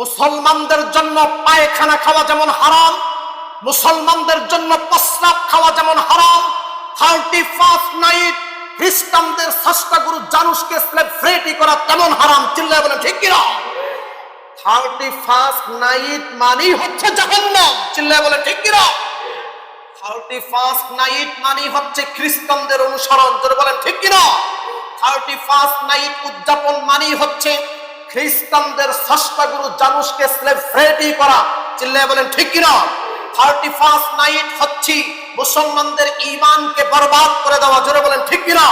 মুসলমানদের জন্য পায়খানা খাওয়া যেমন হারাম, মুসলমানদের জন্য প্রস্রাব খাওয়া যেমন হারাম থার্টি ফার্স্ট নাইট খ্রিস্টানদের ষষ্ঠা গুরু জানুসকে সেলিব্রেটি করা তেমন হারাম, চিল্লায় বলেন, ঠিক কিনা? থার্টি ফার্স্ট নাইট মানেই হচ্ছে জাহান্নাম, চিল্লায় বলেন, ঠিক কিনা? থার্টি ফার্স্ট নাইট মানে হচ্ছে খ্রিস্টানদের অনুসরণ, জোরে বলেন, ঠিক কিনা? থার্টি ফার্স্ট নাইট উদযাপন মানেই হচ্ছে খ্রিস্টানদের ষষ্ঠা গুরু জানুসকে সেলিব্রেটি করা। চিল্লায় বলেন, ঠিক কিনা থার্টি ফার্স্ট নাইট হচ্ছে। মুসলমানদের ইমানকে বরবাদ করে দেওয়া। জোরে বলেন, ঠিক কিনা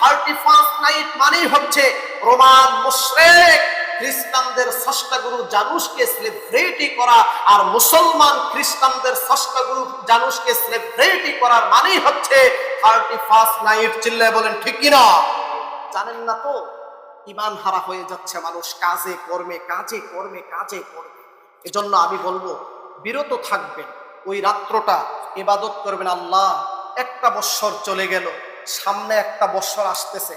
থার্টি ফার্স্ট নাইট মানেই হচ্ছে রোমান মুশরেক। খ্রিস্টানদের ষষ্ঠা গুরু জানুসকে সেলিব্রেটি করা আর মুসলমান খ্রিস্টানদের ষষ্ঠা গুরু জানুসকে সেলিব্রেটি করার মানেই হচ্ছে থার্টি ফার্স্ট নাইট। চিল্লায় বলেন, ঠিক কিনা জানেন না তো? ইমান হারা হয়ে যাচ্ছে মানুষ। কাজে কর্মে কাজে কর্মে কাজে কর্মে। এজন্য আমি বলব, বিরত থাকবেন। ওই রাত্রটা ইবাদত করবেন, আল্লাহ, একটা বৎসর চলে গেল, সামনে একটা বৎসর আসতেছে।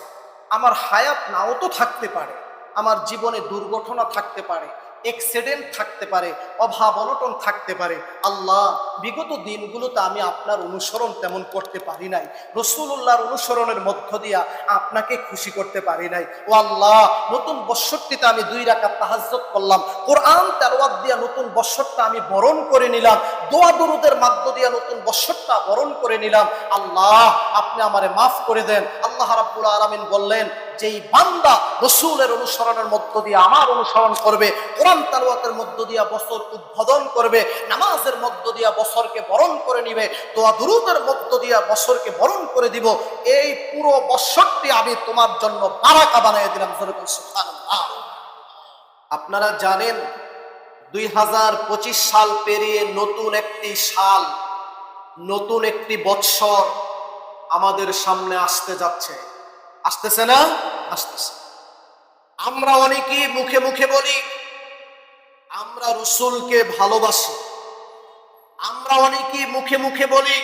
আমার হায়াত নাও তো থাকতে পারে, আমার জীবনে দুর্ঘটনা থাকতে পারে এক্সিডেন্ট থাকতে পারে, অভাব অনটন থাকতে পারে, আল্লাহ বিগত দিনগুলোতে আমি আপনার অনুসরণ তেমন করতে পারি নাই। রসুল্লাহর অনুসরণের মধ্য দিয়া আপনাকে খুশি করতে পারি নাই। ও আল্লাহ, নতুন বৎসরটিতে আমি দুই রাকাত তাহাজ্জত করলাম। কোরআন তেলাওয়াত দিয়া নতুন বৎসরটা আমি বরণ করে নিলাম। দোয়া দরুদের মাধ্য দিয়া নতুন বৎসরটা বরণ করে নিলাম। আল্লাহ, আপনি আমারে মাফ করে দেন। আল্লাহ রাব্বুল আলামিন বললেন যেই বান্দা রসুলের অনুসরণের মধ্য দিয়ে আমার অনুসরণ করবে, কোরআন তালুয়াতের মধ্য দিয়া বছর উদ্বোধন করবে, নামাজের মধ্য দিয়া বছরকে বরণ করে নিবে, দোয়া দুরুদের মধ্য দিয়া বছরকে বরণ করে দিব, এই পুরো বছরটি আমি তোমার জন্য বারাকা বানিয়ে দিলাম আপনারা জানেন দুই হাজার পঁচিশ সাল পেরিয়ে নতুন একটি সাল, নতুন একটি বৎসর আমাদের সামনে আসতে যাচ্ছে। আসতেছে না? আসতেছে। আমরা অনেকেই মুখে মুখে বলি, আমরা রসুলকে ভালোবাসি। আমরা অনেকেই মুখে মুখে বলি,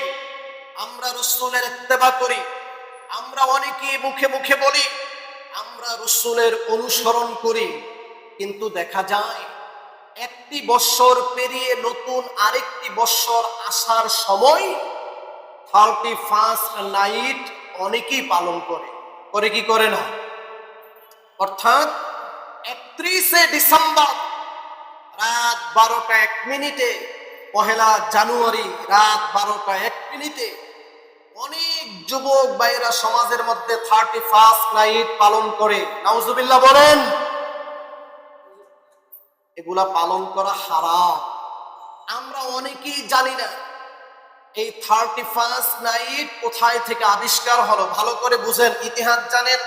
আমরা রসুলের ইত্তেবা করি। আমরা অনেকেই মুখে মুখে বলি, আমরা রসুলের অনুসরণ করি। কিন্তু দেখা যায়, একটি বৎসর পেরিয়ে নতুন আরেকটি বৎসর আসার সময় থার্টি ফার্স্ট নাইট অনেকেই পালন করে। করে কি করে না? অর্থাৎ একত্রিশে ডিসেম্বর রাত বারোটা এক মিনিটে, পহেলা জানুয়ারি রাত বারোটা এক মিনিটে অনেক যুবক ভাইয়েরা সমাজের মধ্যে থার্টি ফার্স্ট নাইট পালন করে। নাউজুবিল্লাহ বলেন, এগুলা পালন করা হারাম। আমরা অনেকেই জানি না এই থার্টি ফার্স্ট নাইট কোথায় থেকে আবিষ্কার হলো। ভালো করে বুঝেন, ইতিহাস জানেন।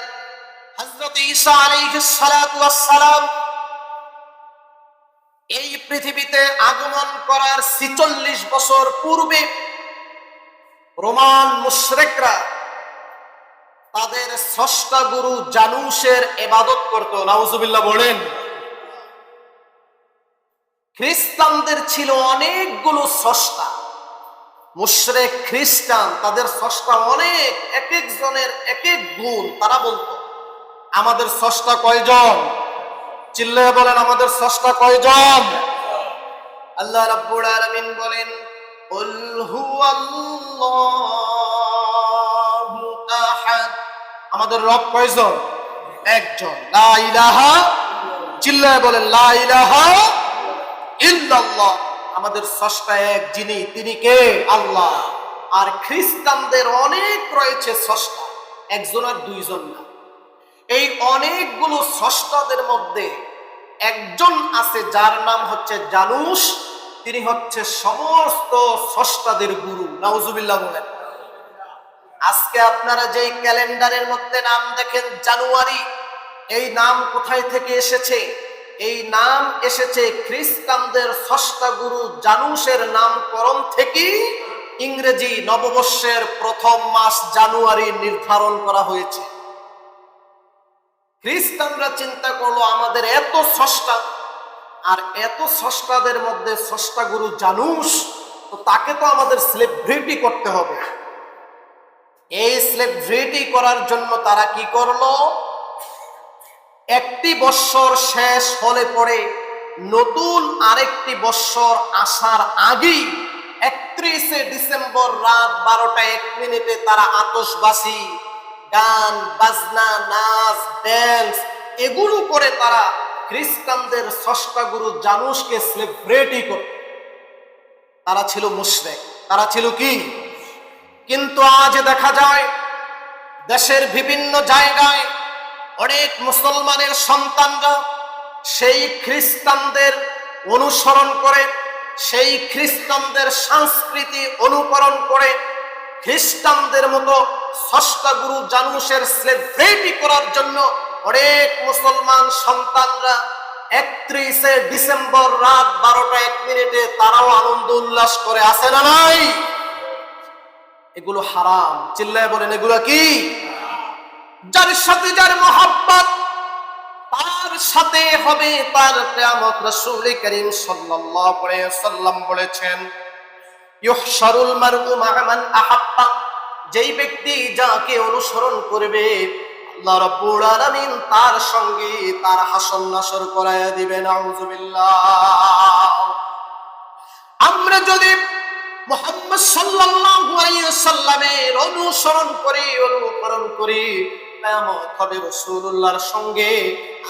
এই পৃথিবীতে আগমন করার 46 বছর পূর্বে রোমান মুশরিকরা তাদের ষষ্ঠা গুরু জানুসের ইবাদত করত। নাউজুবিল্লাহ বলেন, খ্রিস্টানদের ছিল অনেকগুলো ষষ্ঠা। মুশরেক, খ্রিস্টান, তাদের ষষ্ঠা অনেক এক একজনের এক এক গুণ, তারা বলতো। আমাদের ষষ্ঠা কয়জন? চিল্লায় বলেন, আমাদের ষষ্ঠা কয়জন? আল্লাহ রাব্বুল আলামিন বলেন, কুল হুয়াল্লাহু আহাদ। আমাদের রব কয়জন? একজন। লা ইলাহা চিল্লায় বলেন, লা ইলাহা ইল্লাল্লাহ। আমাদের স্রষ্টা এক, যিনি, তিনি কে? আল্লাহ। আর খ্রিস্টানদের অনেক রয়েছে স্রষ্টা, একজন আর দুইজন না। এই অনেকগুলো স্রষ্টাদের মধ্যে একজন আছে যার নাম হচ্ছে জানুস তিনি হচ্ছে সমস্ত স্রষ্টাদের গুরু। নাউজুবিল্লাহ বলেন। আজকে আপনারা যেই ক্যালেন্ডারের মধ্যে নাম দেখেন, জানুয়ারি, এই নাম কোথায় থেকে এসেছে? এই নাম এসেছে খ্রিস্টানদের ষষ্ঠা গুরু জানুসের নামকরণ থেকে ইংরেজি নববর্ষের প্রথম মাস জানুয়ারি নির্ধারণ করা হয়েছে। খ্রিস্টানরা চিন্তা করল, আমাদের এত ষষ্ঠা আর এত ষষ্ঠাদের মধ্যে ষষ্ঠা গুরু জানুস, তো তাকে তো আমাদের সেলিব্রিটি করতে হবে। এই সেলিব্রিটি করার জন্য তারা কি করল? একটি বৎসর শেষ হলে পরে নতুন আরেকটি বৎসর আসার আগেই একত্রিশে ডিসেম্বর রাত বারোটা এক মিনিটে তারা আতসবাসী গান, বাজনা, নাচ ড্যান্স এগুলো করে তারা খ্রিস্টানদের ষষ্ঠা গুরু জানুসকে সেলিব্রেটই করত। তারা ছিল মুশরেক। তারা ছিল কি? কিন্তু আজ দেখা যায়, দেশের বিভিন্ন জায়গায় অনেক মুসলমানের সন্তানরা সেই খ্রিস্টানদের অনুসরণ করে, সেই খ্রিস্টানদের সংস্কৃতি অনুকরণ করে খ্রিস্টানদের মতো ষষ্ঠা গুরু জানুসের সেলিব্রেটি করার জন্য অনেক মুসলমান সন্তানরা একত্রিশে ডিসেম্বর রাত বারোটা এক মিনিটে তারাও আনন্দ উল্লাস করে আসে না নাই? এগুলো হারাম। চিল্লায় বলেন, এগুলো কি? যার সাথে যার মোহাব্বত, তার সাথে হবে তার কিয়ামত। রাসূল করিম সাল্লাল্লাহু আলাইহি সাল্লাম বলেছেন, ইউহশারুল মারউ মান আহাব্বা। যেই ব্যক্তি যাকে অনুসরণ করবে, আল্লাহ রাব্বুল আলামিন তার সঙ্গে তার হাসর নাসর করায়া দিবেন আউযুবিল্লাহ আমরা যদি মোহাম্মদ সাল্লাল্লাহু আলাইহি সাল্লামের অনুসরণ করি, অনুকরণ করি, কিয়ামত হবে রাসূলুল্লাহর সঙ্গে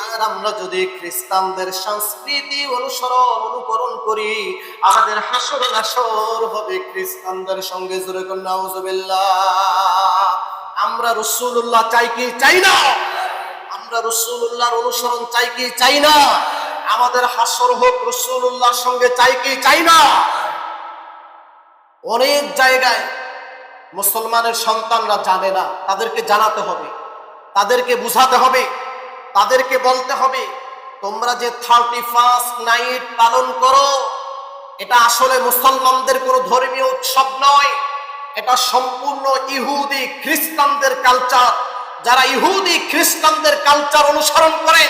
আর আমরা যদি খ্রিস্টানদের সংস্কৃতি অনুসরণ, অনুকরণ করি, আমাদের হাসর নাসর হবে খ্রিস্টানদের সঙ্গে, জোরে নাউজুবিল্লাহ। আমরা রাসূলুল্লাহ চাই কি চাই না? আমরা রাসূলুল্লাহর অনুসরণ চাই কি চাই না? আমাদের হাসর হোক রাসূলুল্লাহর সঙ্গে চাই কি চাই না? অনেক জায়গায় মুসলমানের সন্তানরা জানে না, তাদেরকে জানাতে হবে, তাদেরকে বুঝাতে হবে। তাদেরকে বলতে হবে, তোমরা যে থার্টি ফার্স্ট নাইট পালন করো, এটা আসলে মুসলমানদের কোনো ধর্মীয় উৎসব নয়। এটা সম্পূর্ণ ইহুদি খ্রিস্টানদের কালচার যারা ইহুদি খ্রিস্টানদের কালচার অনুসরণ করে,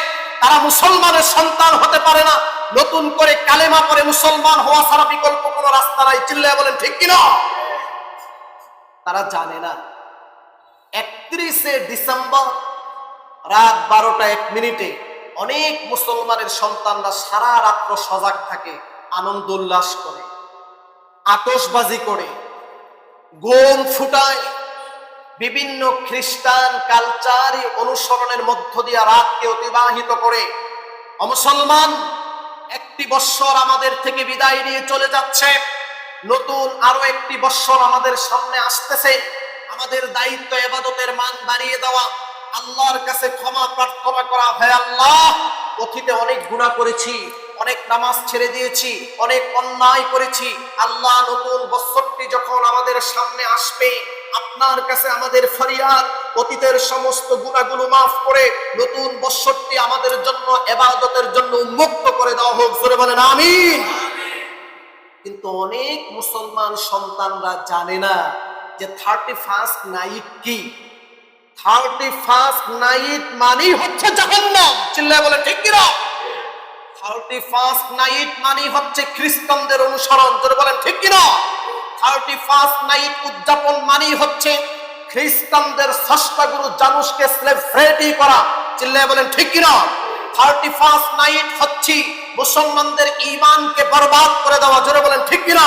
তারা মুসলমানের সন্তান হতে পারে না। নতুন করে কালেমা করে মুসলমান হওয়া ছাড়া বিকল্প কোনো রাস্তা নাই। চিল্লায় বলেন, ঠিক কিনা তারা জানে না। একত্রিশে ডিসেম্বর রাত বারোটা এক মিনিটে অনেক মুসলমানের সন্তানরা সারা রাত্র সজাগ থাকে, আনন্দ উল্লাস করে আতসবাজি করে, গোম ফুটায়, বিভিন্ন খ্রিস্টান কালচার অনুসরণের মধ্য দিয়ে রাতকে অতিবাহিত করে। অমুসলমান একটি বৎসর আমাদের থেকে বিদায় নিয়ে চলে যাচ্ছে। নতুন আরও একটি বৎসর আমাদের সামনে আসতেছে। আমাদের দায়িত্ব এবাদতের মান বাড়িয়ে দেওয়া। আল্লাহর কাছে ক্ষমা প্রার্থনা করা হয় আল্লাহ, অতীতে অনেক গুণা করেছি, অনেক নামাজ ছেড়ে দিয়েছি, অনেক অন্যায় করেছি। আল্লাহ নতুন বৎসরটি যখন আমাদের সামনে আসবে, আপনার কাছে আমাদের ফরিয়াদ, অতীতের সমস্ত গুণাগুলো মাফ করে নতুন বৎসরটি আমাদের জন্য, এবাদতের জন্য উন্মুক্ত করে দেওয়া হোক, জোরে বলেন, আমিন। কিন্তু অনেক মুসলমান সন্তানরা জানে না যে থার্টি ফার্স্ট নাইট কি। থার্টি ফার্স্ট নাইট মানেই হচ্ছে জাহান্নাম। চিল্লায় বলে, ঠিক কিনা? থার্টি ফার্স্ট নাইট মানেই হচ্ছে খ্রিস্টানদের অনুসরণ। জোরে বলেন, ঠিক কিনা? থার্টি ফার্স্ট নাইট উদযাপন মানেই হচ্ছে খ্রিস্টানদের ষষ্ঠা গুরু জানুসকে সেলিব্রেটি করা। চিল্লায় বলেন, ঠিক কিনা? থার্টি ফার্স্ট নাইট হচ্ছে মুসলমানদের ইমানকে বরবাদ করে দেওয়া। জোরে বলেন, ঠিক কিনা?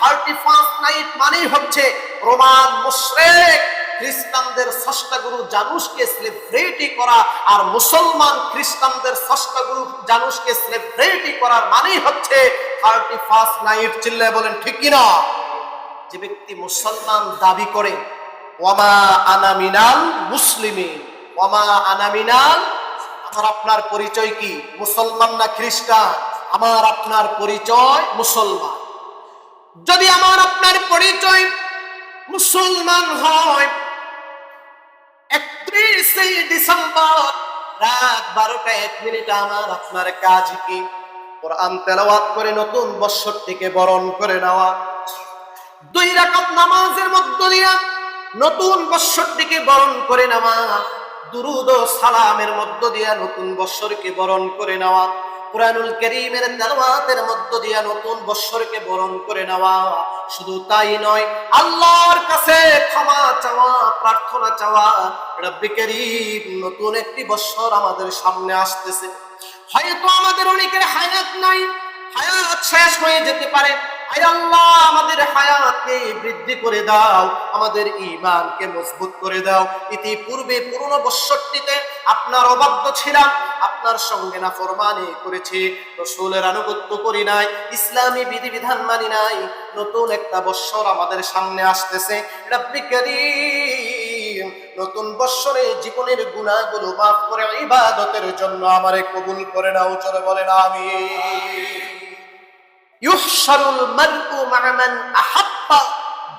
থার্টি ফার্স্ট নাইট মানেই হচ্ছে রোমান মুশরেক খ্রিস্টানদের ষষ্ঠা গুরু জানুসকে সেলিব্রেটি করা আর মুসলমান খ্রিস্টানদের ষষ্ঠা গুরু জানুসকে সেলিব্রেটি করার মানেই হচ্ছে থার্টি ফার্স্ট নাইট চিল্লায় বলেন, ঠিক কিনা? যে ব্যক্তি মুসলমান দাবি করে, ওয়ামা আনামিনাল মুসলিমিন। ওয়ামা আনামিনাল আমার আপনার পরিচয় কি? মুসলমান না খ্রিস্টান? আমার আপনার পরিচয় মুসলমান। যদি আমার আপনার পরিচয় মুসলমান হয় বৎসরটিকে বরণ করে নেওয়া। দুই রাকাত নামাজের মধ্য দিয়া নতুন বৎসরটিকে বরণ করে নেওয়া। দুরুদ সালামের মধ্য দিয়া নতুন বৎসরকে বরণ করে নেওয়া। কোরআনুল করিমের তেলাওয়াতের মধ্য দিয়া নতুন বৎসরকে বরণ করে নেওয়া। শুধু তাই নয়, আল্লাহর কাছে ক্ষমা চাওয়া, প্রার্থনা চাওয়া, রব্বি করিম, নতুন একটি বৎসর আমাদের সামনে আসতেছে। হয়তো আমাদের অনেকের হায়াত নাই, হায়াত শেষ হয়ে যেতে পারে। আল্লাহ, আমাদের হায়াতকে বৃদ্ধি করে দাও, আমাদের ঈমানকে মজবুত করে দাও। ইতিপূর্বে পুরনো বৎসরটিতে আপনার অবাধ্য ছিলাম, আপনার সঙ্গে না ফরমানি করেছি। রসুলের আনুগত্য করি নাই, ইসলামী বিধিবিধান মানি নাই। নতুন একটা বৎসর আমাদের সামনে আসতেছে। নতুন বৎসরে জীবনের গুণাগুলো মাফ করে ইবাদতের জন্য আমারে কবুল করে নাও চলে বলেন আমি ইউহশারুল মারউ মা'a মান আহাব্বা।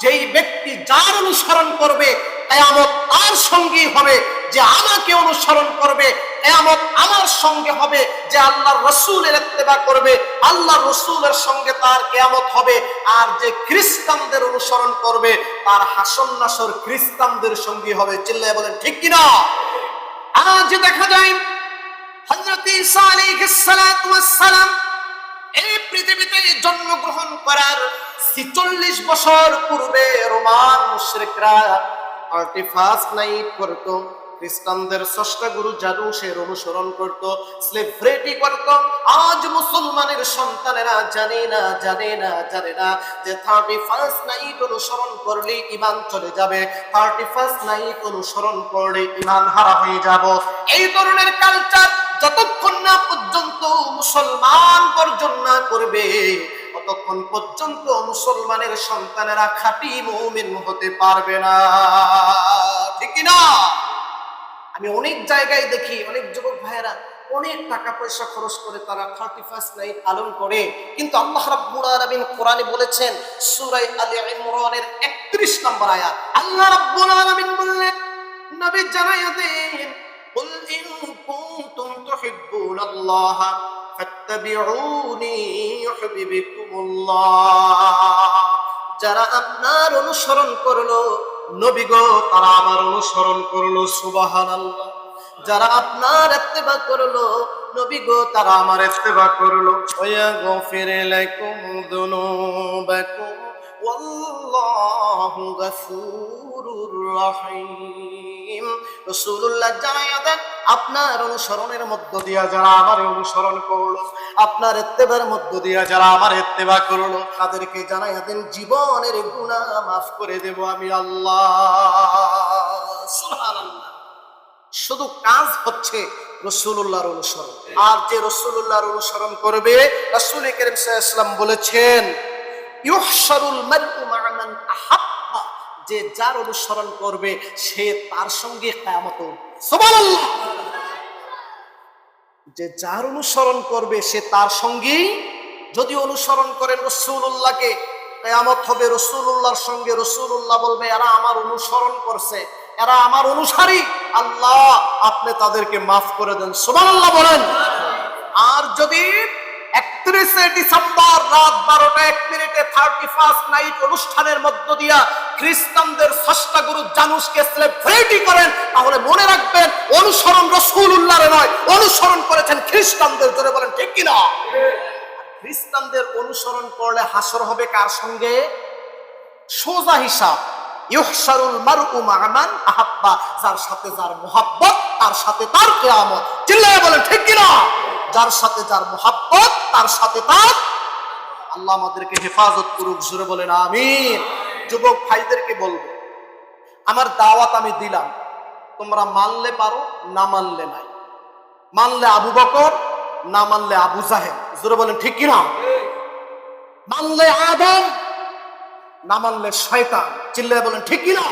যেই ব্যক্তি যার অনুসরণ করবে, কিয়ামত তার সঙ্গী হবে যে আমাকে অনুসরণ করবে, কিয়ামত আমার সঙ্গে হবে যে আল্লাহর রাসূলের ইত্তেবা করবে, আল্লাহর রাসূলের সঙ্গে তার কিয়ামত হবে। আর যে খ্রিস্টানদের অনুসরণ করবে, তার হাসন নাসর খ্রিস্টানদের সঙ্গী হবে। চিল্লায় বলেন, ঠিক কিনা? আজ দেখা যায়, হযরত ঈসা আলাইহিস সালাম এই পৃথিবীতে জন্মগ্রহণ করার ছিচল্লিশ বছর পূর্বে রোমান মুশ্রিকরা থার্টি ফার্স্ট নাইট করত, খ্রিস্টানদের ষষ্ঠ গুরু জাদুসের অনুসরণ করত স্লেভরেটি করত। আজ মুসলমানের সন্তানেরা জানে না জানে না জানে না যে থার্টি ফার্স্ট নাইট অনুসরণ করলে ইমান চলে যাবে। থার্টি ফার্স্ট নাইট অনুসরণ করলে ইমান হারা হয়ে যাব। এই ধরনের কালচার যতক্ষণ না পর্যন্ত করবে। অতক্ষণ পর্যন্ত মুসলমানের সন্তানেরা খাঁটি মৌমিন হতে পারবে না। ঠিক না? আমি অনেক জায়গায় দেখি, অনেক যুবক ভাইয়েরা অনেক টাকা পয়সা খরচ করে তারা থার্টি ফার্স্ট নাইট পালন করে। কিন্তু আল্লাহ রাব্বুল আলামিন কোরআনে বলেছেন, সূরা আলে ইমরানের 31 নম্বর আয়াত। আল্লাহ রাব্বুল আলামিন বললেন, নবী কুল ইন কুনতুম তুহিব্বুনাল্লাহ। যারা আপনার অনুসরণ করল নবীগ তারা আমার অনুসরণ করল সুবাহান আল্লাহ যারা আপনার এত্তেবা করল, নবী গো, তারা আমার এত্তেবা করল। ওয়া গফিরে লাকুম দুনুবাকুম। ওয়াল্লাহু গফুরুর রহিম। রাসূলুল্লাহ জানাইয়া দেন, আপনার অনুসরণের মধ্য দিয়া যারা আমার অনুসরণ করল, আপনার ইত্তেবার মধ্য দিয়া যারা আমার ইত্তেবা করল, তাদেরকে জানাইয়া দেন, জীবনের গুনাহ মাফ করে দেব আমি আল্লাহ। সুবহানাল্লাহ। শুধু কাজ হচ্ছে রসুল্লাহর অনুসরণ। আর যে রসুল্লাহর অনুসরণ করবে, রাসূল করিম ইসলাম বলেছেন যে যার অনুসরণ করবে, সে তার সঙ্গে কিয়ামত সুবহানাল্লাহ! যে যার অনুসরণ করবে, সে তার সঙ্গেই যদি অনুসরণ করেন রসুল্লাহকে কেয়ামত হবে রসুল্লাহর সঙ্গে। রসুল্লাহ বলবে, এরা আমার অনুসরণ করছে। এরা আমার অনুসারী। আল্লাহ, আপনি তাদেরকে মাফ করে দেন। সুমান আল্লাহ বলেন। আর যদি একত্রিশে ডিসেম্বর রাত বারোটা এক মিনিটে থার্টি ফার্স্ট নাইট অনুষ্ঠানের মধ্য দিয়া খ্রিস্টানদের ষষ্ঠা গুরু জানুসকে সেলিব্রেটি করেন, তাহলে মনে রাখবেন অনুসরণ রসুল্লাহরে নয়, অনুসরণ করেছেন খ্রিস্টানদের জন্য বলেন, ঠিক কিনা? খ্রিস্টানদের অনুসরণ করলে হাসর হবে কার সঙ্গে? সোজা হিসাব, ইউহশারুল মারউ মা'মান আহাব্বা, যার সাথে যার মোহাব্বত, তার সাথে তার কিয়ামত। চিল্লায় বলেন, ঠিক কিনা? যার সাথে যার মোহাব্বত, তার সাথে তার আল্লাহ আমাদেরকে হেফাজত করুক, জোরে বলেন আমি যুবক ভাইদেরকে বলব, আমার দাওয়াত আমি দিলাম, তোমরা মানলে পারো, না মানলে নাই। মানলে আবু বকর, না মানলে আবু জাহেদ জোরে বলেন, ঠিক কিনা? মানলে আদম, না মানলে শয়তান। চিল্লায় বলেন, ঠিক কিনা?